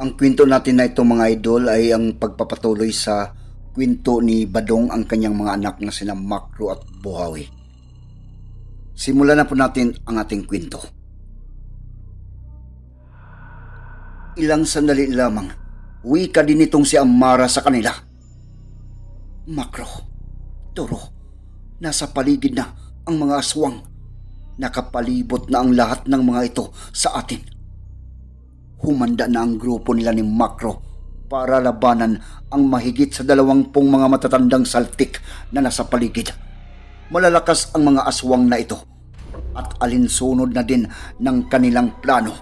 Ang kwento natin na ito mga idol ay ang pagpapatuloy sa kwento ni Badong ang kanyang mga anak na sina Makro at Buhawi. Simulan na po natin ang ating kwento. Ilang sandali lamang, wika din itong si Amara sa kanila. Makro, Toro, nasa paligid na ang mga aswang. Nakapalibot na ang lahat ng mga ito sa atin. Humanda na ang grupo nila ni Makro para labanan ang mahigit sa dalawampung mga matatandang saltik na nasa paligid. Malalakas ang mga aswang na ito at alinsunod na din ng kanilang plano.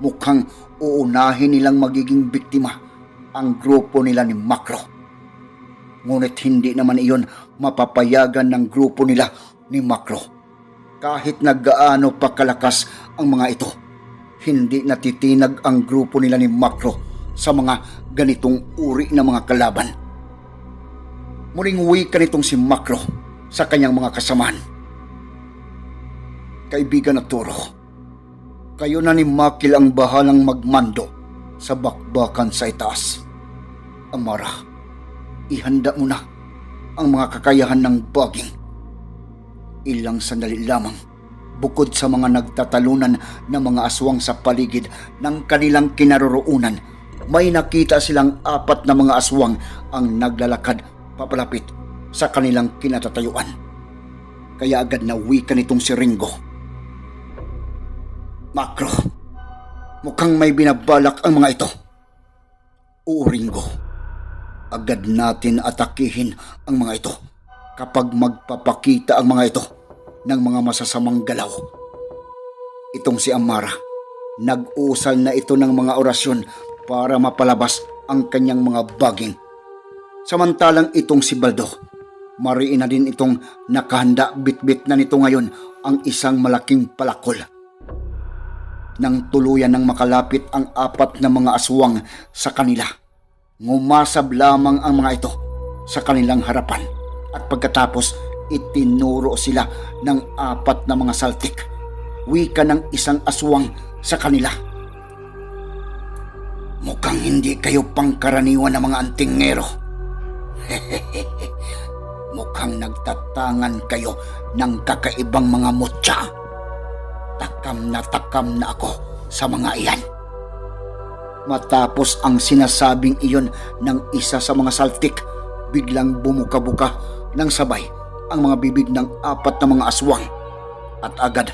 Mukhang uunahin nilang magiging biktima ang grupo nila ni Makro. Ngunit hindi naman iyon mapapayagan ng grupo nila ni Makro. Kahit na gaano pa kalakas ang mga ito, hindi natitinag ang grupo nila ni Makro sa mga ganitong uri na mga kalaban. Muling uwi ka nitong si Makro sa kanyang mga kasamahan. Kaibigan at Turo, kayo na ni Makil ang bahalang magmando sa bakbakan sa itaas. Amara, ihanda mo na ang mga kakayahan ng baging. Ilang sandali lamang, bukod sa mga nagtatalunan na mga aswang sa paligid ng kanilang kinaroroonan, may nakita silang apat na mga aswang ang naglalakad papalapit sa kanilang kinatatayuan. Kaya agad na wika nitong si Ringo. Makro, mukhang may binabalak ang mga ito. Oo, Ringo. Agad natin atakihin ang mga ito kapag magpapakita ang mga ito ng mga masasamang galaw. Itong si Amara, nag-usal na ito ng mga orasyon para mapalabas ang kanyang mga baging. Samantalang itong si Baldo, mariin na din itong nakahanda bitbit na nito ngayon ang isang malaking palakol. Nang tuluyan ng makalapit ang apat na mga aswang sa kanila, ngumasab lamang ang mga ito sa kanilang harapan at pagkatapos itinuro sila ng apat na mga saltik. Wika ng isang aswang sa kanila. Mukhang hindi kayo pangkaraniwan ng mga antingero. Mukhang nagtatangan kayo ng kakaibang mga mutya. Takam na takam na ako sa mga iyan. Matapos ang sinasabing iyon ng isa sa mga saltik, biglang bumuka-buka ng sabay ang mga bibig ng apat na mga aswang at agad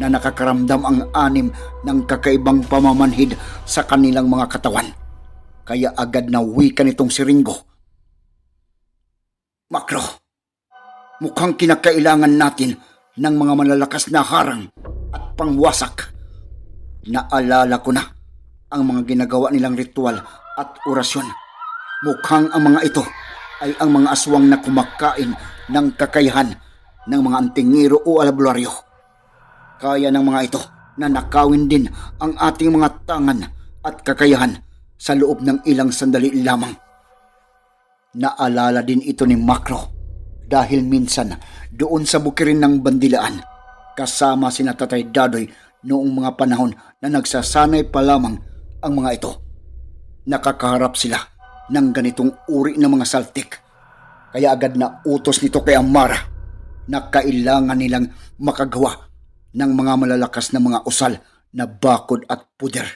na nakakaramdam ang anim ng kakaibang pamamanhid sa kanilang mga katawan. Kaya agad na wika nitong si Ringo. Makro, mukhang kinakailangan natin ng mga malalakas na harang at pangwasak. Naalala ko na ang mga ginagawa nilang ritual at orasyon. Mukhang ang mga ito ay ang mga aswang na kumakain ng kakayahan ng mga antingero o albularyo. Kaya ng mga ito na nakawin din ang ating mga tangan at kakayahan sa loob ng ilang sandali lamang. Naalala din ito ni Makro dahil minsan doon sa bukirin ng bandilaan kasama si Tatay Dadoy noong mga panahon na nagsasanay pa lamang ang mga ito. Nakakaharap sila ng ganitong uri ng mga saltik. Kaya agad na utos nito kay Amara na kailangan nilang makagawa ng mga malalakas na mga usal na bakod at puder.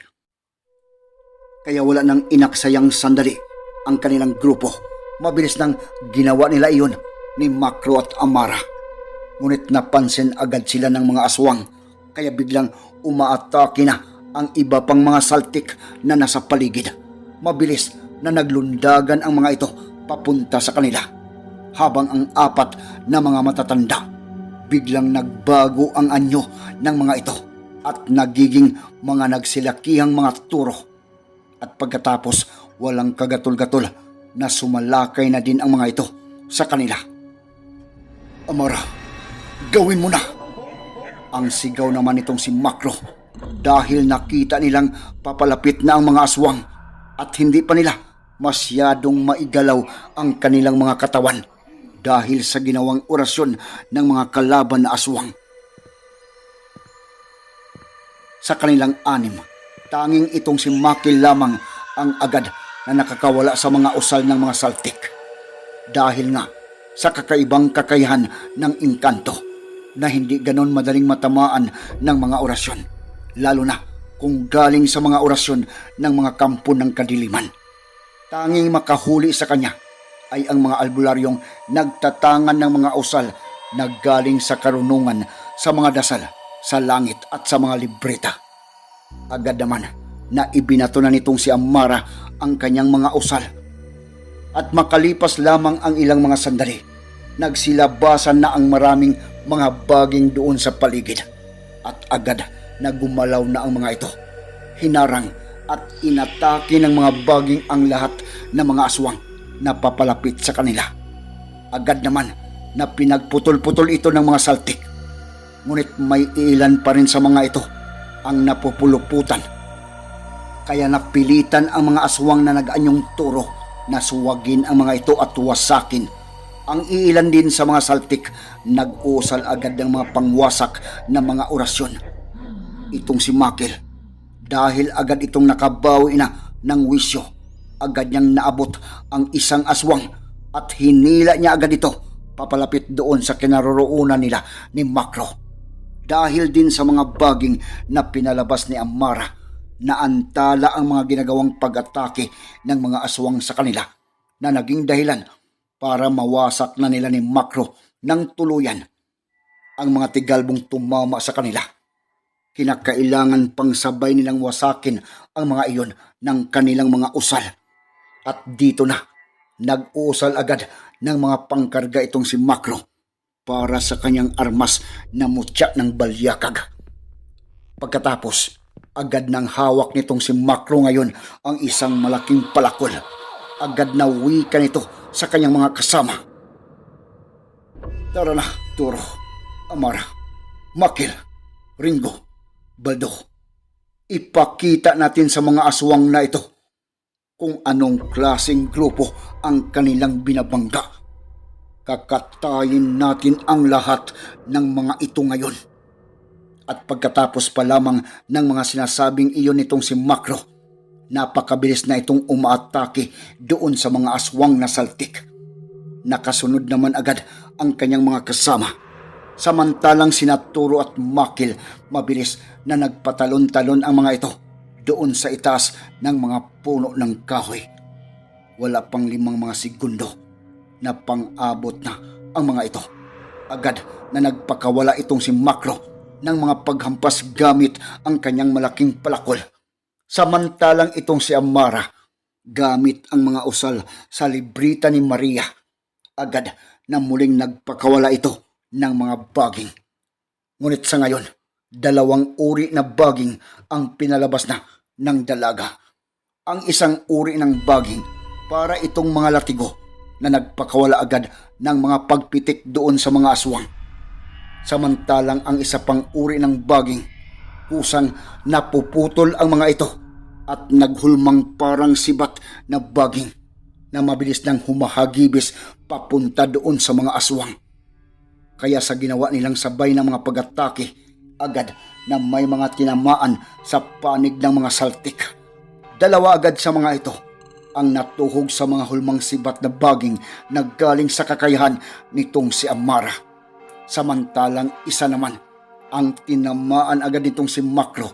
Kaya wala nang inaksayang sandali ang kanilang grupo. Mabilis nang ginawa nila iyon ni Makro at Amara. Ngunit napansin agad sila ng mga aswang kaya biglang umaatake na ang iba pang mga saltik na nasa paligid. Mabilis na naglundagan ang mga ito papunta sa kanila. Habang ang apat na mga matatanda, biglang nagbago ang anyo ng mga ito at nagiging mga nagsilakihang mga turo. At pagkatapos walang kagatol-gatol na sumalakay na din ang mga ito sa kanila. Amara, gawin mo na! Ang sigaw naman itong si Makro dahil nakita nilang papalapit na ang mga aswang at hindi pa nila masyadong maigalaw ang kanilang mga katawan dahil sa ginawang orasyon ng mga kalaban na aswang. Sa kanilang anim, tanging itong si Makil lamang ang agad na nakakawala sa mga usal ng mga saltik. Dahil nga sa kakaibang kakayahan ng inkanto na hindi ganon madaling matamaan ng mga orasyon. Lalo na kung galing sa mga orasyon ng mga kampo ng kadiliman. Tanging makahuli sa kanya ay ang mga albularyong nagtatangan ng mga usal na galing sa karunungan sa mga dasal, sa langit at sa mga libreta. Agad naman na ibinato na nitong si Amara ang kanyang mga usal. At makalipas lamang ang ilang mga sandali, nagsilabasan na ang maraming mga baging doon sa paligid. At agad na gumalaw na ang mga ito. Hinarang at inatake ng mga baging ang lahat ng mga aswang na papalapit sa kanila. Agad naman na pinagputol-putol ito ng mga saltik. Ngunit may ilan pa rin sa mga ito ang napupuluputan. Kaya napilitan ang mga aswang na nag-anyong turo na suwagin ang mga ito at wasakin. Ang iilan din sa mga saltik nag-usal agad ng mga pangwasak na mga orasyon. Itong si Makil, dahil agad itong nakabawi na ng wisyo, agad niyang naabot ang isang aswang at hinila niya agad ito papalapit doon sa kinaroroonan nila ni Makro. Dahil din sa mga baging na pinalabas ni Amara na antala ang mga ginagawang pag-atake ng mga aswang sa kanila na naging dahilan para mawasak na nila ni Makro ng tuluyan ang mga tigalbong tumama sa kanila. Kinakailangan pang sabay nilang wasakin ang mga iyon ng kanilang mga usal. At dito na, nag-usal agad ng mga pangkarga itong si Makro para sa kanyang armas na mutya ng balyakag. Pagkatapos, agad nang hawak nitong si Makro ngayon ang isang malaking palakol. Agad na wika nito sa kanyang mga kasama. Tara na, Turo, Amara, Makil, Ringo, Baldo. Ipakita natin sa mga aswang na ito kung anong klaseng grupo ang kanilang binabangga. Kakatayin natin ang lahat ng mga ito ngayon. At pagkatapos pa lamang ng mga sinasabing iyon nitong si Makro, napakabilis na itong umaatake doon sa mga aswang na saltik. Nakasunod naman agad ang kanyang mga kasama. Samantalang sinaturo at makil, mabilis na nagpatalon-talon ang mga ito doon sa itaas ng mga puno ng kahoy. Wala pang limang mga segundo na pang-abot na ang mga ito. Agad na nagpakawala itong si Makro ng mga paghampas gamit ang kanyang malaking palakol. Samantalang itong si Amara gamit ang mga usal sa librita ni Maria. Agad na muling nagpakawala ito ng mga baging. Ngunit sa ngayon, dalawang uri na baging ang pinalabas na ng dalaga. Ang isang uri ng baging para itong mga latigo na nagpakawala agad ng mga pagpitik doon sa mga aswang. Samantalang ang isa pang uri ng baging, kusang napuputol ang mga ito at naghulmang parang sibat na baging na mabilis nang humahagibis papunta doon sa mga aswang. Kaya sa ginawa nilang sabay ng mga pag-atake, agad na may mga tinamaan sa panig ng mga saltik. Dalawa agad sa mga ito ang natuhog sa mga hulmang sibat na baging na galing sa kakayahan nitong si Amara. Samantalang isa naman ang tinamaan agad nitong si Makro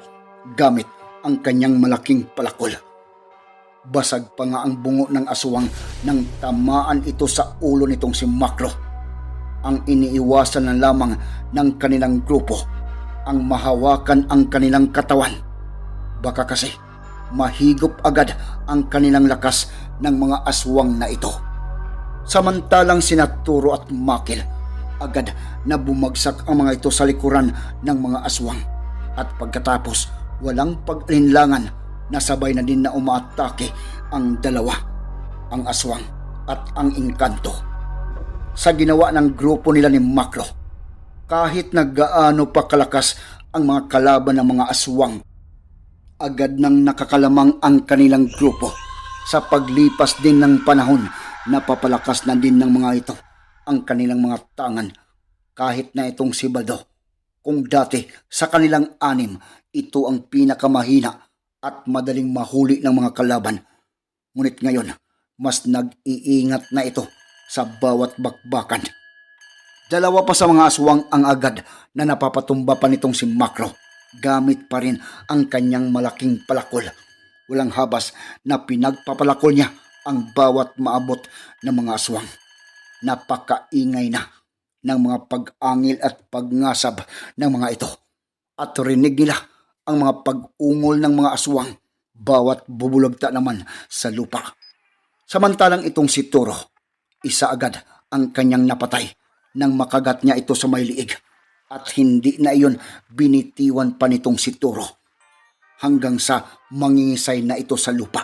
gamit ang kanyang malaking palakol. Basag pa nga ang bungo ng aswang nang tamaan ito sa ulo nitong si Makro. Ang iniiwasan na lamang ng kanilang grupo ang mahawakan ang kanilang katawan. Baka kasi mahigop agad ang kanilang lakas ng mga aswang na ito. Samantalang sinaturo at makil, agad na bumagsak ang mga ito sa likuran ng mga aswang. At pagkatapos, walang pag-alinlangan na sabay na din na umaatake ang dalawa, ang aswang at ang engkanto. Sa ginawa ng grupo nila ni Makro, kahit na gaano pa kalakas ang mga kalaban ng mga aswang, agad nang nakakalamang ang kanilang grupo. Sa paglipas din ng panahon, napapalakas na din ng mga ito ang kanilang mga tangan kahit na itong si Bado. Kung dati sa kanilang anim, ito ang pinakamahina at madaling mahuli ng mga kalaban. Ngunit ngayon, mas nag-iingat na ito sa bawat bakbakan. Dalawa pa sa mga aswang ang agad na napapatumba pa nitong si Makro. Gamit pa rin ang kanyang malaking palakol. Walang habas na pinagpapalakol niya ang bawat maabot ng mga aswang. Napakaingay na ng mga pag-angil at pagngasab ng mga ito. At rinig nila ang mga pag-ungol ng mga aswang bawat bubulagta naman sa lupa. Samantalang itong si Toro, isa agad ang kanyang napatay nang makagat niya ito sa may liig at hindi na iyon binitiwan pa nitong si Toro hanggang sa mangingisay na ito sa lupa.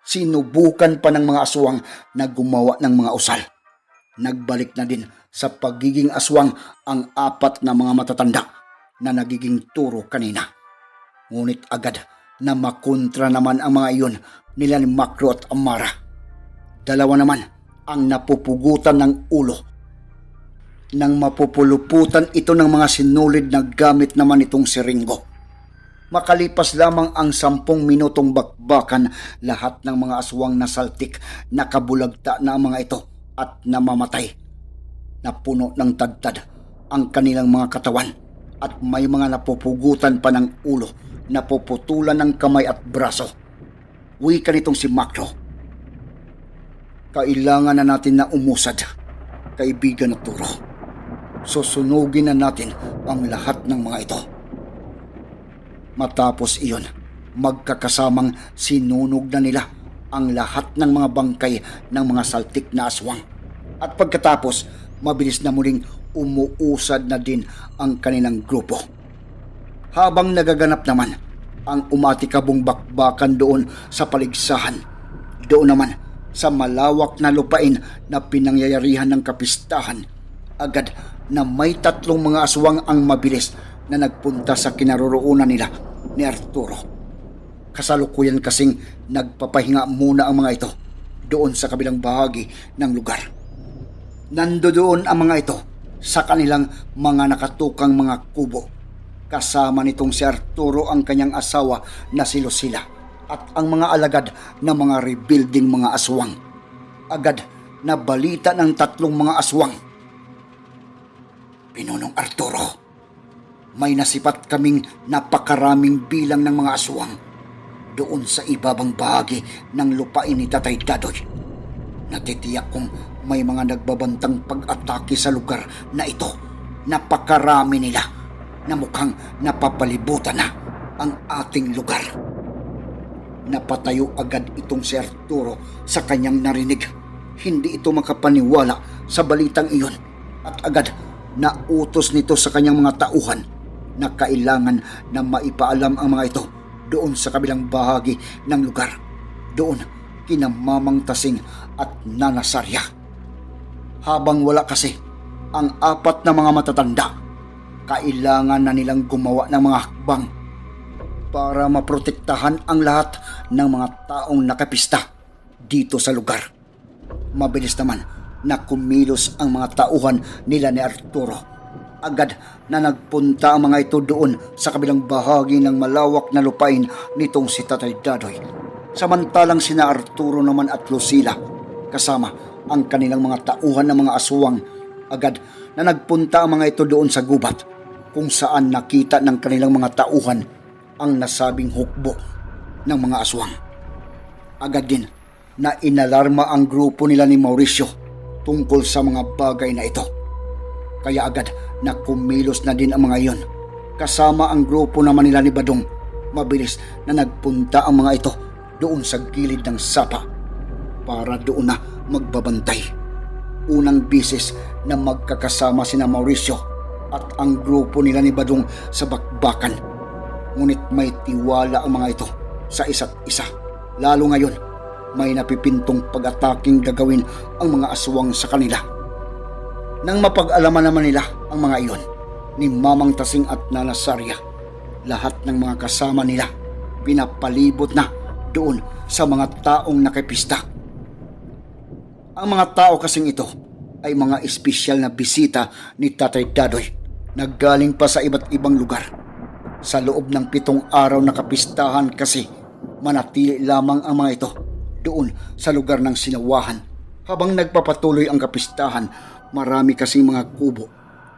Sinubukan pa ng mga aswang na gumawa ng mga usal. Nagbalik na din sa pagiging aswang ang apat na mga matatanda na nagiging turo kanina. Ngunit agad na makontra naman ang mga iyon nila ni Makro at Amara. Dalawa naman ang napupugutan ng ulo. Nang mapupuluputan ito ng mga sinulid na gamit naman itong si Ringo. Makalipas lamang ang sampung minutong bakbakan, lahat ng mga aswang na saltik nakabulagta na ang mga ito at namamatay. Napuno ng tadtad ang kanilang mga katawan at may mga napupugutan pa ng ulo, napuputulan ng kamay at braso. Wika nitong si Makro. Kailangan na natin na umusad, kaibigan na turo. Susunugin na natin ang lahat ng mga ito. Matapos iyon, magkakasamang sinunog na nila ang lahat ng mga bangkay ng mga saltik na aswang. At pagkatapos, mabilis na muling umuusad na din ang kanilang grupo. Habang nagaganap naman ang umatikabong bakbakan doon sa paligsahan, doon naman sa malawak na lupain na pinangyayarihan ng kapistahan, agad na may tatlong mga aswang ang mabilis na nagpunta sa kinaroroonan nila ni Arturo. Kasalukuyan kasing nagpapahinga muna ang mga ito doon sa kabilang bahagi ng lugar. Nando doon ang mga ito sa kanilang mga nakatukang mga kubo. Kasama nitong si Arturo ang kanyang asawa na si Lucila at ang mga alagad na mga rebuilding mga aswang. Agad na balita ng tatlong mga aswang. Pinunong Arturo, may nasipat kaming napakaraming bilang ng mga aswang doon sa ibabang bahagi ng lupain ni Tatay Dadoy. Natitiyak kong may mga nagbabantang pag-atake sa lugar na ito. Napakarami nila na mukhang napapalibutan na ang ating lugar. Napatayo agad itong si Arturo sa kanyang narinig. Hindi ito makapaniwala sa balitang iyon at agad na utos nito sa kanyang mga tauhan na kailangan na maipaalam ang mga ito doon sa kabilang bahagi ng lugar. Doon kina Tasing at Nana Sarya. Habang wala kasi ang apat na mga matatanda, kailangan na nilang gumawa ng mga hakbang para maprotektahan ang lahat ng mga taong nakapista dito sa lugar. Mabilis naman na kumilos ang mga tauhan nila ni Arturo. Agad na nagpunta ang mga ito doon sa kabilang bahagi ng malawak na lupain nitong si Tatay Dadoy. Samantalang sina Arturo naman at Lucila kasama ang kanilang mga tauhan ng mga aswang. Agad na nagpunta ang mga ito doon sa gubat kung saan nakita ng kanilang mga tauhan ang nasabing hukbo ng mga aswang. Agad din na inalarma ang grupo nila ni Mauricio tungkol sa mga bagay na ito. Kaya agad na kumilos na din ang mga iyon. Kasama ang grupo naman nila ni Badong, mabilis na nagpunta ang mga ito doon sa gilid ng sapa para doon na magbabantay. Unang bisis na magkakasama sina Mauricio at ang grupo nila ni Badong sa bakbakan Ngunit may tiwala ang mga ito sa isa't isa. Lalo ngayon, may napipintong pag-ataking gagawin ang mga aswang sa kanila. Nang mapag-alaman naman nila ang mga iyon, ni Mamang Tasing at Nana Sarya, lahat ng mga kasama nila pinapalibot na doon sa mga taong nakipista. Ang mga tao kasing ito ay mga espesyal na bisita ni Tatay Dadoy na galing pa sa iba't ibang lugar. Sa loob ng pitong araw na kapistahan kasi manatili lamang ang mga ito doon sa lugar ng sinawahan. Habang nagpapatuloy ang kapistahan, marami kasing mga kubo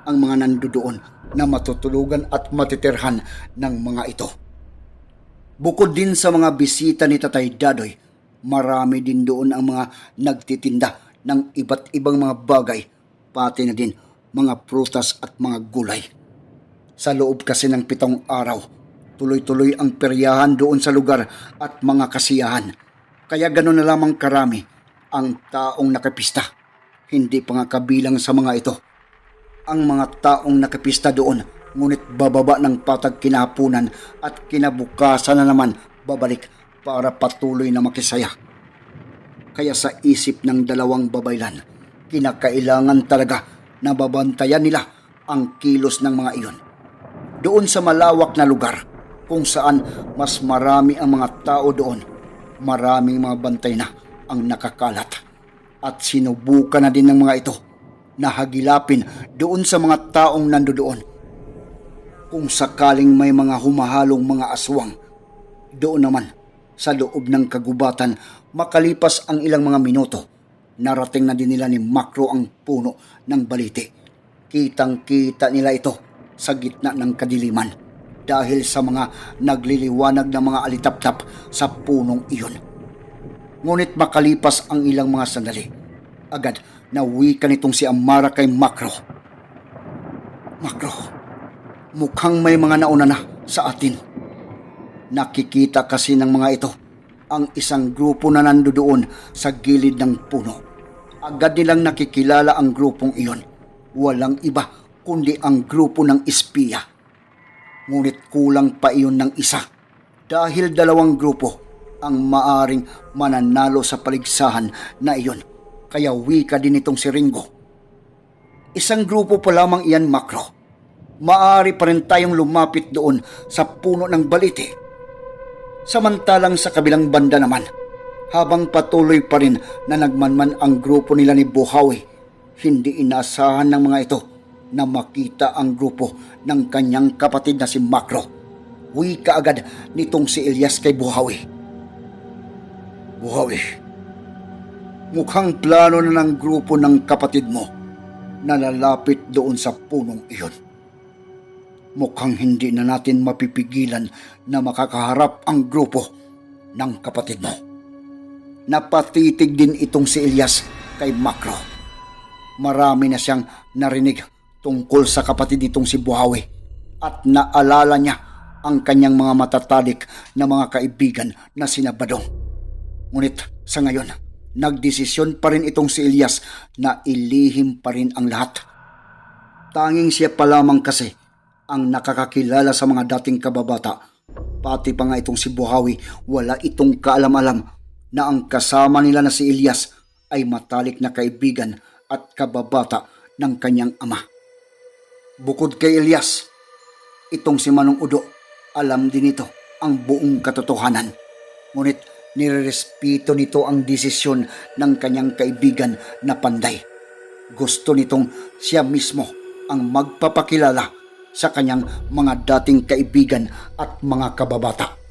ang mga nandoon na matutulugan at matitirhan ng mga ito. Bukod din sa mga bisita ni Tatay Dadoy, marami din doon ang mga nagtitinda ng iba't ibang mga bagay, pati na din mga prutas at mga gulay. Sa loob kasi ng pitong araw, tuloy-tuloy ang peryahan doon sa lugar at mga kasiyahan. Kaya gano'n na lamang karami ang taong nakapista. Hindi pa nga kabilang sa mga ito. Ang mga taong nakapista doon, ngunit bababa ng patag kinapunan at kinabukasan na naman babalik para patuloy na makisaya. Kaya sa isip ng dalawang babaylan, kinakailangan talaga na babantayan nila ang kilos ng mga iyon. Doon sa malawak na lugar kung saan mas marami ang mga tao doon, maraming mga bantay na ang nakakalat. At sinubukan na din ng mga ito na hagilapin doon sa mga taong nandoon. Kung sakaling may mga humahalong mga aswang, doon naman sa loob ng kagubatan makalipas ang ilang mga minuto, narating na din nila ni Makro ang puno ng baliti. Kitang-kita nila ito sa gitna ng kadiliman dahil sa mga nagliliwanag na mga alitap-tap sa punong iyon. Ngunit makalipas ang ilang mga sandali, agad nawika nitong si Amara kay Makro. Makro, mukhang may mga nauna na sa atin. Nakikita kasi ng mga ito ang isang grupo na nandoon sa gilid ng puno. Agad nilang nakikilala ang grupong iyon. Walang iba kundi ang grupo ng espiya. Ngunit kulang pa iyon ng isa dahil dalawang grupo ang maaring mananalo sa paligsahan na iyon. Kaya wika din itong si Ringo. Isang grupo pa lamang iyan, Makro. Maari pa rin tayong lumapit doon sa puno ng baliti. Samantalang sa kabilang banda naman, habang patuloy pa rin na nagmanman ang grupo nila ni Buhawi, hindi inasahan ng mga ito na makita ang grupo ng kanyang kapatid na si Makro. Wika agad nitong si Elias kay Buhawi. Buhawi, mukhang plano na ng grupo ng kapatid mo na lalapit doon sa punong iyon. Mukhang hindi na natin mapipigilan na makakaharap ang grupo ng kapatid mo. Napatitig din itong si Elias kay Makro. Marami na siyang narinig tungkol sa kapatid nitong si Buhawi at naalala niya ang kanyang mga matatalik na mga kaibigan na sinabadong. Ngunit sa ngayon, nagdesisyon pa rin itong si Elias na ilihim pa rin ang lahat. Tanging siya pa lamang kasi ang nakakakilala sa mga dating kababata. Pati pa nga itong si Buhawi, wala itong kaalam-alam na ang kasama nila na si Elias ay matalik na kaibigan at kababata ng kanyang ama. Bukod kay Elias, itong si Manong Udo, alam din ito ang buong katotohanan. Ngunit nirerespeto nito ang desisyon ng kanyang kaibigan na panday. Gusto nitong siya mismo ang magpapakilala sa kanyang mga dating kaibigan at mga kababata.